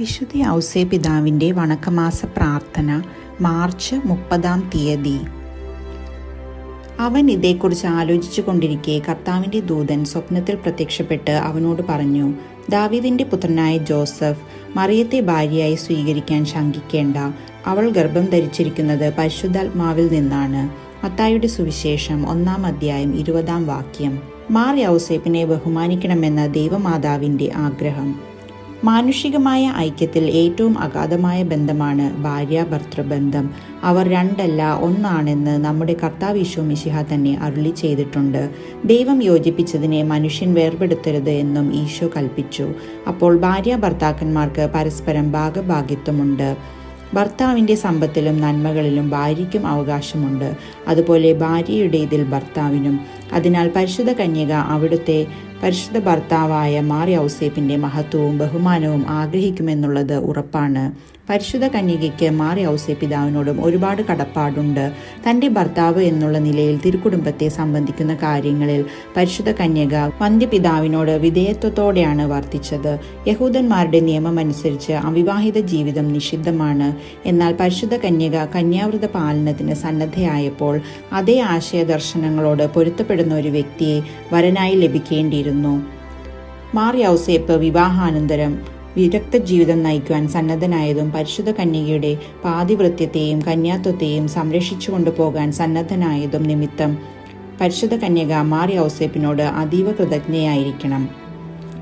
വിശുദ്ധ ഔസേ പിതാവിന്റെ വണക്കമാസ പ്രാർത്ഥന മാർച്ച് മുപ്പതാം തീയതി. അവൻ ഇതേക്കുറിച്ച് ആലോചിച്ചു കൊണ്ടിരിക്കെ കർത്താവിന്റെ ദൂതൻ സ്വപ്നത്തിൽ പ്രത്യക്ഷപ്പെട്ട് അവനോട് പറഞ്ഞു ദാവീദിന്റെ പുത്രനായ ജോസഫ് മറിയത്തെ ഭാര്യയായി സ്വീകരിക്കാൻ ശങ്കിക്കേണ്ട. അവൾ ഗർഭം ധരിച്ചിരിക്കുന്നത് പരിശുദ്ധാത്മാവിൽ നിന്നാണ്. മത്തായുടെ സുവിശേഷം ഒന്നാം അധ്യായം ഇരുപതാം വാക്യം. മാർ യൗസേപ്പിനെ ബഹുമാനിക്കണമെന്ന ദൈവമാതാവിന്റെ ആഗ്രഹം. മാനുഷികമായ ഐക്യത്തിൽ ഏറ്റവും അഗാധമായ ബന്ധമാണ് ഭാര്യ ഭർത്തൃബന്ധം അവർ രണ്ടല്ല ഒന്നാണെന്ന് നമ്മുടെ കർത്താവ് ഈശോ മിശിഹ തന്നെ അരുളി ചെയ്തിട്ടുണ്ട്. ദൈവം യോജിപ്പിച്ചതിനെ മനുഷ്യൻ വേർപെടുത്തരുത് എന്നും ഈശോ കൽപ്പിച്ചു. അപ്പോൾ ഭാര്യ ഭർത്താക്കന്മാർക്ക് പരസ്പരം ഭാഗഭാഗ്യത്വമുണ്ട് ഭർത്താവിന്റെ സമ്പത്തിലും നന്മകളിലും ഭാര്യയ്ക്കും അവകാശമുണ്ട്. അതുപോലെ ഭാര്യയുടേതിൽ ഭർത്താവിനും. അതിനാൽ പരിശുദ്ധ കന്യക അവിടുത്തെ പരിശുദ്ധ ഭർത്താവായ മാറി ഔസേപ്പിന്റെ മഹത്വവും ബഹുമാനവും ആഗ്രഹിക്കുമെന്നുള്ളത് ഉറപ്പാണ്. പരിശുദ്ധ കന്യകയ്ക്ക് മാറി ഔസേ പിതാവിനോടും ഒരുപാട് കടപ്പാടുണ്ട്. തന്റെ ഭർത്താവ് എന്നുള്ള നിലയിൽ തിരുക്കുടുംബത്തെ സംബന്ധിക്കുന്ന കാര്യങ്ങളിൽ പരിശുദ്ധ കന്യക വന്ധ്യപിതാവിനോട് വിധേയത്വത്തോടെയാണ് വർത്തിച്ചത്. യഹൂദന്മാരുടെ നിയമമനുസരിച്ച് അവിവാഹിത ജീവിതം നിഷിദ്ധമാണ്. എന്നാൽ പരിശുദ്ധ കന്യക കന്യാവൃത പാലനത്തിന് സന്നദ്ധയായപ്പോൾ അതേ ആശയദർശനങ്ങളോട് പൊരുത്തപ്പെടുന്ന ഒരു വ്യക്തിയെ വരനായി ലഭിക്കേണ്ടിയിരുന്നു. മാർ യൗസേപ്പ് വിവാഹാനന്തരം വിരക്ത ജീവിതം നയിക്കുവാൻ സന്നദ്ധനായതും പരിശുദ്ധ കന്യകയുടെ പാതിവൃത്യത്തെയും കന്യാത്വത്തെയും സംരക്ഷിച്ചു കൊണ്ടുപോകാൻ സന്നദ്ധനായതും നിമിത്തം പരിശുദ്ധ കന്യക മാർ യൗസേപ്പിനോട് അതീവ കൃതജ്ഞയായിരിക്കണം.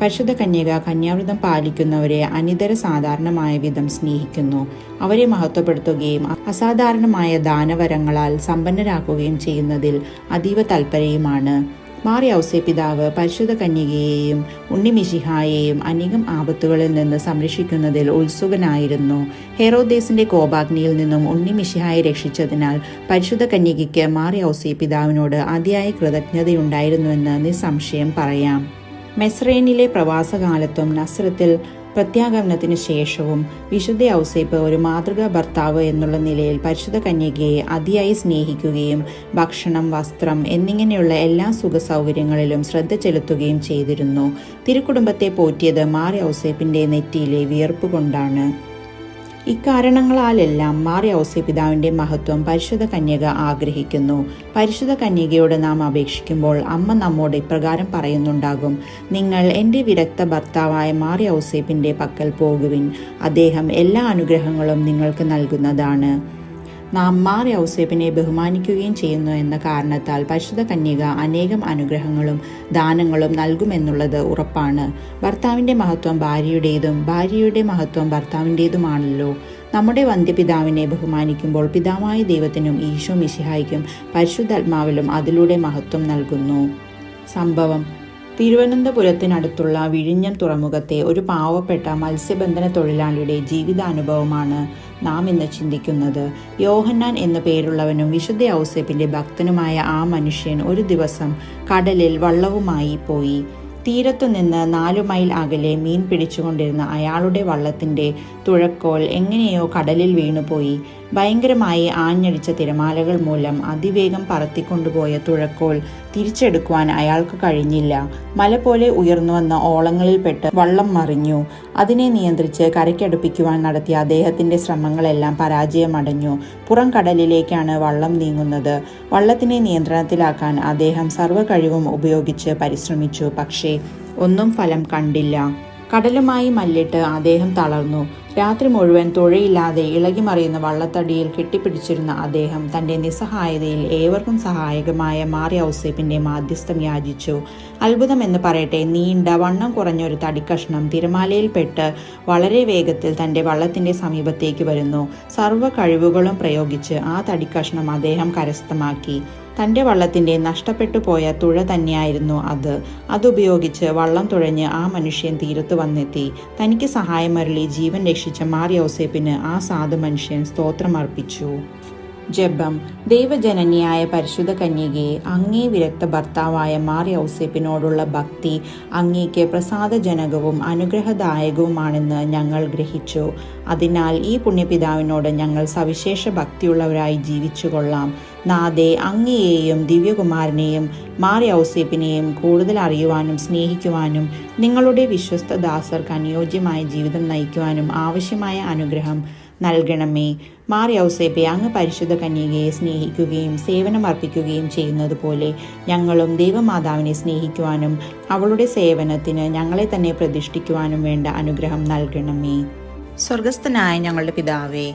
പരിശുദ്ധ കന്യക കന്യാവൃതം പാലിക്കുന്നവരെ അനിതര സാധാരണമായ വിധം സ്നേഹിക്കുന്നു. അവരെ മഹത്വപ്പെടുത്തുകയും അസാധാരണമായ ദാനവരങ്ങളാൽ സമ്പന്നരാക്കുകയും ചെയ്യുന്നതിൽ അതീവ തൽപരയുമാണ്. മാറി ഔസേ പിതാവ് പരിശുദ്ധ കന്യകയെയും ഉണ്ണിമിഷിഹായെയും അനേകം ആപത്തുകളിൽ നിന്ന് സംരക്ഷിക്കുന്നതിൽ ഉത്സുകനായിരുന്നു. ഹെറോദേസിന്റെ കോപാഗ്നിയിൽ നിന്നും ഉണ്ണിമിഷിഹായെ രക്ഷിച്ചതിനാൽ പരിശുദ്ധ കന്യകയ്ക്ക് മാറി ഔസേ പിതാവിനോട് അതിയായ കൃതജ്ഞതയുണ്ടായിരുന്നുവെന്ന് നിസ്സംശയം പറയാം. മെസ്രേനിലെ പ്രവാസകാലത്തും നസ്രത്തിൽ പ്രത്യാഗമനത്തിന് ശേഷവും വിശുദ്ധ ഔസേപ്പ് ഒരു മാതൃകാ ഭർത്താവ് എന്നുള്ള നിലയിൽ പരിശുദ്ധ കന്യകയെ അതിയായി സ്നേഹിക്കുകയും ഭക്ഷണം വസ്ത്രം എന്നിങ്ങനെയുള്ള എല്ലാ സുഖ സൗകര്യങ്ങളിലും ശ്രദ്ധ ചെലുത്തുകയും ചെയ്തിരുന്നു. തിരുക്കുടുംബത്തെ പോറ്റിയത് മാറി ഔസേപ്പിന്റെ നെറ്റിയിലെ വിയർപ്പ് കൊണ്ടാണ്. ഇക്കാരണങ്ങളാലെല്ലാം മാറി ഔസ്യപിതാവിന്റെ മഹത്വം പരിശുദ്ധ കന്യക ആഗ്രഹിക്കുന്നു. പരിശുദ്ധ കന്യകയോട് നാം അപേക്ഷിക്കുമ്പോൾ അമ്മ നമ്മോട് ഇപ്രകാരം പറയുന്നുണ്ടാകും. നിങ്ങൾ എന്റെ വിരക്ത ഭർത്താവായ മാറി ഔസേപ്പിന്റെ പക്കൽ പോകുവിൻ. അദ്ദേഹം എല്ലാ അനുഗ്രഹങ്ങളും നിങ്ങൾക്ക് നൽകുന്നതാണ്. നാം മാറി ഔസേപ്പിനെ ബഹുമാനിക്കുകയും ചെയ്യുന്നു എന്ന കാരണത്താൽ പരിശുദ്ധ കന്യക അനേകം അനുഗ്രഹങ്ങളും ദാനങ്ങളും നൽകുമെന്നുള്ളത് ഉറപ്പാണ്. ഭർത്താവിന്റെ മഹത്വം ഭാര്യയുടേതും ഭാര്യയുടെ മഹത്വം ഭർത്താവിന്റേതുമാണല്ലോ. നമ്മുടെ വന്ധ്യപിതാവിനെ ബഹുമാനിക്കുമ്പോൾ പിതാവായ ദൈവത്തിനും ഈശോ മിശിഹായിക്കും പരിശുദ്ധാത്മാവിലും അതിലൂടെ മഹത്വം നൽകുന്നു. സംഭവം തിരുവനന്തപുരത്തിനടുത്തുള്ള വിഴിഞ്ഞം തുറമുഖത്തെ ഒരു പാവപ്പെട്ട മത്സ്യബന്ധന തൊഴിലാളിയുടെ ജീവിതാനുഭവമാണ് നാം ഇന്ന് ചിന്തിക്കുന്നത്. യോഹന്നാൻ എന്ന പേരുള്ളവനും വിശുദ്ധ ഔസേപ്പിന്റെ ഭക്തനുമായ ആ മനുഷ്യൻ ഒരു ദിവസം കടലിൽ വള്ളവുമായി പോയി. തീരത്തുനിന്ന് നാലു മൈൽ അകലെ മീൻ പിടിച്ചുകൊണ്ടിരുന്ന അയാളുടെ വള്ളത്തിന്റെ തുഴക്കോൽ എങ്ങനെയോ കടലിൽ വീണുപോയി. ഭയങ്കരമായി ആഞ്ഞടിച്ച തിരമാലകൾ മൂലം അതിവേഗം പറത്തിക്കൊണ്ടുപോയ തുഴക്കോൾ തിരിച്ചെടുക്കുവാൻ അയാൾക്ക് കഴിഞ്ഞില്ല. മല പോലെ ഉയർന്നു വന്ന ഓളങ്ങളിൽപ്പെട്ട് വള്ളം മറിഞ്ഞു. അതിനെ നിയന്ത്രിച്ച് കരയ്ക്കടുപ്പിക്കുവാൻ നടത്തിയ അദ്ദേഹത്തിന്റെ ശ്രമങ്ങളെല്ലാം പരാജയമടഞ്ഞു. പുറം കടലിലേക്കാണ് വള്ളം നീങ്ങുന്നത്. വള്ളത്തിനെ നിയന്ത്രണത്തിലാക്കാൻ അദ്ദേഹം സർവ കഴിവും ഉപയോഗിച്ച് പരിശ്രമിച്ചു. പക്ഷേ ഒന്നും ഫലം കണ്ടില്ല. കടലുമായി മല്ലിട്ട് അദ്ദേഹം തളർന്നു. രാത്രി മുഴുവൻ തുഴയില്ലാതെ ഇളകിമറിയുന്ന വള്ളത്തടിയിൽ കെട്ടിപ്പിടിച്ചിരുന്ന അദ്ദേഹം തന്റെ നിസ്സഹായതയിൽ ഏവർക്കും സഹായകമായ മാറി ഔസേപ്പിന്റെ മാധ്യസ്ഥം യാചിച്ചു. അത്ഭുതം എന്ന് പറയട്ടെ നീണ്ട വണ്ണം കുറഞ്ഞൊരു തടിക്കഷ്ണം തിരമാലയിൽപ്പെട്ട് വളരെ വേഗത്തിൽ തന്റെ വള്ളത്തിന്റെ സമീപത്തേക്ക് വരുന്നു. സർവ കഴിവുകളും പ്രയോഗിച്ച് ആ തടിക്കഷ്ണം അദ്ദേഹം കരസ്ഥമാക്കി. തന്റെ വള്ളത്തിന്റെ നഷ്ടപ്പെട്ടു പോയ തുഴ തന്നെയായിരുന്നു അത്. അതുപയോഗിച്ച് വള്ളം തുഴഞ്ഞ് ആ മനുഷ്യൻ തീരത്ത് വന്നെത്തി. തനിക്ക് സഹായമരളി ജീവൻ രക്ഷിച്ച മാർ യോസേപ്പിന് ആ സാധു മനുഷ്യൻ സ്തോത്രമർപ്പിച്ചു ജപം. ദൈവജനനിയായ പരിശുദ്ധ കന്യകയെ അങ്ങേ വിരക്ത ഭർത്താവായ മാർ യൗസേപ്പിനോടുള്ള ഭക്തി അങ്ങേക്ക് പ്രസാദജനകവും അനുഗ്രഹദായകവുമാണെന്ന് ഞങ്ങൾ ഗ്രഹിച്ചു. അതിനാൽ ഈ പുണ്യപിതാവിനോട് ഞങ്ങൾ സവിശേഷ ഭക്തിയുള്ളവരായി ജീവിച്ചു കൊള്ളാം നാദെ അങ്ങയെയും ദിവ്യകുമാരനെയും മാറി ഔസേപ്പിനെയും കൂടുതൽ അറിയുവാനും സ്നേഹിക്കുവാനും നിങ്ങളുടെ വിശ്വസ്ത ദാസർക്ക് അനുയോജ്യമായ ജീവിതം നയിക്കുവാനും ആവശ്യമായ അനുഗ്രഹം നൽകണമേ. മാറി ഔസേപ്പെ അങ്ങ് പരിശുദ്ധ കന്യകയെ സ്നേഹിക്കുകയും സേവനമർപ്പിക്കുകയും ചെയ്യുന്നത് പോലെ ഞങ്ങളും ദൈവമാതാവിനെ സ്നേഹിക്കുവാനും അവളുടെ സേവനത്തിന് ഞങ്ങളെ തന്നെ പ്രതിഷ്ഠിക്കുവാനും വേണ്ട അനുഗ്രഹം നൽകണമേ. സ്വർഗസ്ഥനായ ഞങ്ങളുടെ പിതാവേ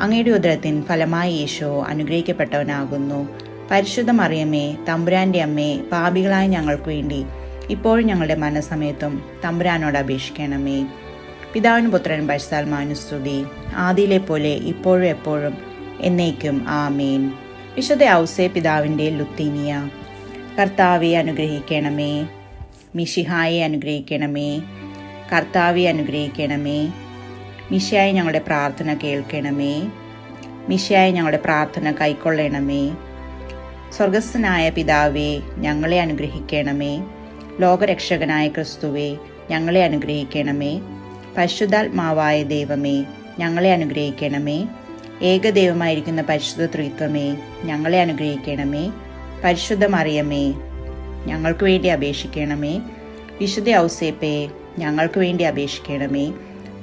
അങ്ങയുടെ ഉദരത്തിൻ ഫലമായി ഈശോ അനുഗ്രഹിക്കപ്പെട്ടവനാകുന്നു. പരിശുദ്ധ മറിയമേ തമ്പുരാന്റെ അമ്മേ പാപികളായ ഞങ്ങൾക്ക് വേണ്ടി ഇപ്പോഴും ഞങ്ങളുടെ മനസ്സമയത്തും തമ്പുരാനോട് അപേക്ഷിക്കണമേ. പിതാവിന് പുത്രൻ മാനുസ്തുതി ആദിയിലെ പോലെ ഇപ്പോഴും എപ്പോഴും എന്നേക്കും ആമേൻ. വിശുദ്ധ ഔസേ പിതാവിന്റെ ലുത്തീനിയ കർത്താവെ അനുഗ്രഹിക്കണമേ. മിഷിഹായെ അനുഗ്രഹിക്കണമേ. കർത്താവെ അനുഗ്രഹിക്കണമേ. മിഷയായി ഞങ്ങളുടെ പ്രാർത്ഥന കേൾക്കണമേ. മിഷയായി ഞങ്ങളുടെ പ്രാർത്ഥന കൈക്കൊള്ളണമേ. സ്വർഗസ്ഥനായ പിതാവേ ഞങ്ങളെ അനുഗ്രഹിക്കണമേ. ലോകരക്ഷകനായ ക്രിസ്തുവേ ഞങ്ങളെ അനുഗ്രഹിക്കണമേ. പരിശുദ്ധാത്മാവായ ദൈവമേ ഞങ്ങളെ അനുഗ്രഹിക്കണമേ. ഏകദൈവമായിരിക്കുന്ന പരിശുദ്ധ ത്രിത്വമേ ഞങ്ങളെ അനുഗ്രഹിക്കണമേ. പരിശുദ്ധമറിയമേ ഞങ്ങൾക്ക് വേണ്ടി അപേക്ഷിക്കണമേ. വിശുദ്ധ ഔസേപ്പേ ഞങ്ങൾക്ക് വേണ്ടി അപേക്ഷിക്കണമേ.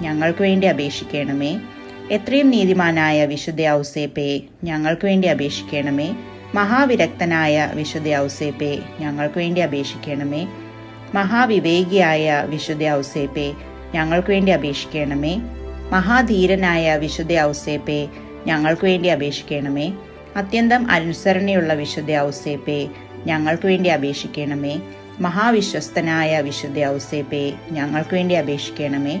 ഞങ്ങൾക്ക് വേണ്ടി അപേക്ഷിക്കണമേ. എത്രയും നീതിമാനായ വിശുദ്ധ ഔസേപ്പയെ ഞങ്ങൾക്ക് വേണ്ടി അപേക്ഷിക്കണമേ. മഹാവിരക്തനായ വിശുദ്ധ ഔസേപ്പയെ ഞങ്ങൾക്ക് വേണ്ടി അപേക്ഷിക്കണമേ. മഹാവിവേകിയായ വിശുദ്ധ ഔസേപ്പയെ ഞങ്ങൾക്ക് വേണ്ടി അപേക്ഷിക്കണമേ. മഹാധീരനായ വിശുദ്ധ ഔസേപ്പയെ ഞങ്ങൾക്ക് വേണ്ടി അപേക്ഷിക്കണമേ. അത്യന്തം അനുസരണയുള്ള വിശുദ്ധ ഔസേപ്പയെ ഞങ്ങൾക്ക് വേണ്ടി അപേക്ഷിക്കണമേ. മഹാവിശ്വസ്തനായ വിശുദ്ധ ഔസേപ്പയെ ഞങ്ങൾക്ക് വേണ്ടി അപേക്ഷിക്കണമേ.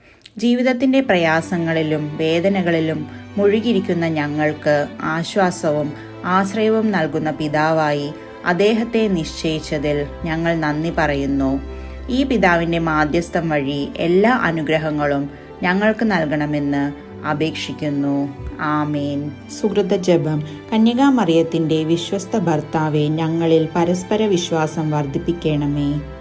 ജീവിതത്തിന്റെ പ്രയാസങ്ങളിലും വേദനകളിലും മുഴുകിയിരിക്കുന്ന ഞങ്ങൾക്ക് ആശ്വാസവും ആശ്രയവും നൽകുന്ന പിതാവായി അദ്ദേഹത്തെ നിശ്ചയിച്ചതിൽ ഞങ്ങൾ നന്ദി പറയുന്നു. ഈ പിതാവിന്റെ മാധ്യസ്ഥം വഴി എല്ലാ അനുഗ്രഹങ്ങളും ഞങ്ങൾക്ക് നൽകണമെന്ന് അപേക്ഷിക്കുന്നു. ആമേൻ. സുഹൃത ജപം. കന്യകാമറിയത്തിന്റെ വിശ്വസ്ത ഭർത്താവെ ഞങ്ങളിൽ പരസ്പര വിശ്വാസം വർദ്ധിപ്പിക്കണമേ.